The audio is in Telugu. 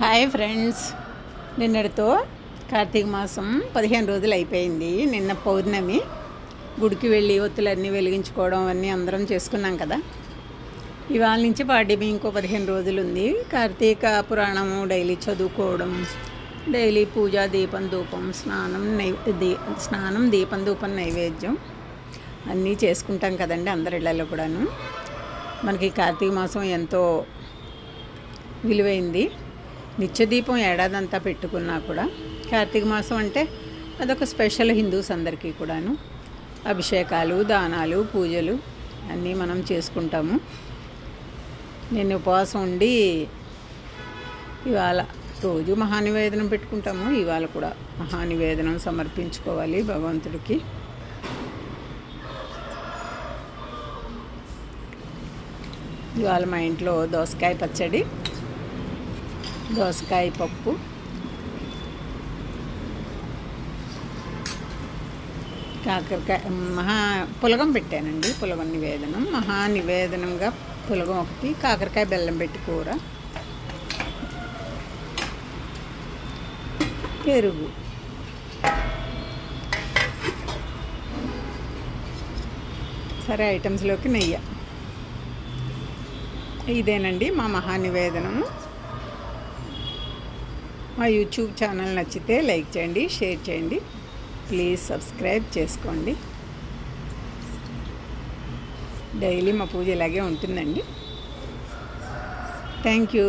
Hi friends. నిన్నటితో కార్తీక మాసం పదిహేను రోజులు అయిపోయింది. నిన్న పౌర్ణమి. గుడికి వెళ్ళి ఒత్తులన్నీ వెలిగించుకోవడం అన్నీ అందరం చేసుకున్నాం కదా. ఇవాళ నుంచి పాడ్యమి ఇంకో పదిహేను రోజులు ఉంది. కార్తీక పురాణము డైలీ చదువుకోవడం డైలీ పూజ దీపం ధూపం స్నానం నై దీ స్నానం దీపం ధూపం నైవేద్యం అన్నీ చేసుకుంటాం కదండి అందరి ఇళ్ళల్లో కూడాను. మనకి కార్తీక మాసం ఎంతో విలువైంది. నిత్యదీపం ఏడాదంతా పెట్టుకున్నా కూడా కార్తీక మాసం అంటే అదొక స్పెషల్ హిందూస్ అందరికీ కూడాను. అభిషేకాలు దానాలు పూజలు అన్నీ మనం చేసుకుంటాము. నేను ఉపవాసం ఉండి ఇవాళ రోజు మహానివేదనం పెట్టుకుంటాము. ఇవాళ కూడా మహానివేదనం సమర్పించుకోవాలి భగవంతుడికి. ఇవాళ మా ఇంట్లో దోసకాయ పచ్చడి. దోసకాయ పప్పు. కాకరకాయ మహా పులగం పెట్టానండి పులగం నివేదనం. మహా నివేదనంగా పులగం ఒకటి కాకరకాయ బెల్లం పెట్టి కూర. పెరుగు. సరే ఐటమ్స్లోకి నెయ్యి. ఇదేనండి మా మహానివేదనము మా యూట్యూబ్ ఛానల్ నచ్చితే లైక్ చేయండి షేర్ చేయండి. ప్లీజ్ సబ్స్క్రైబ్ చేసుకోండి. డైలీ మా పూజ ఇలాగే ఉంటుందండి. Thank you.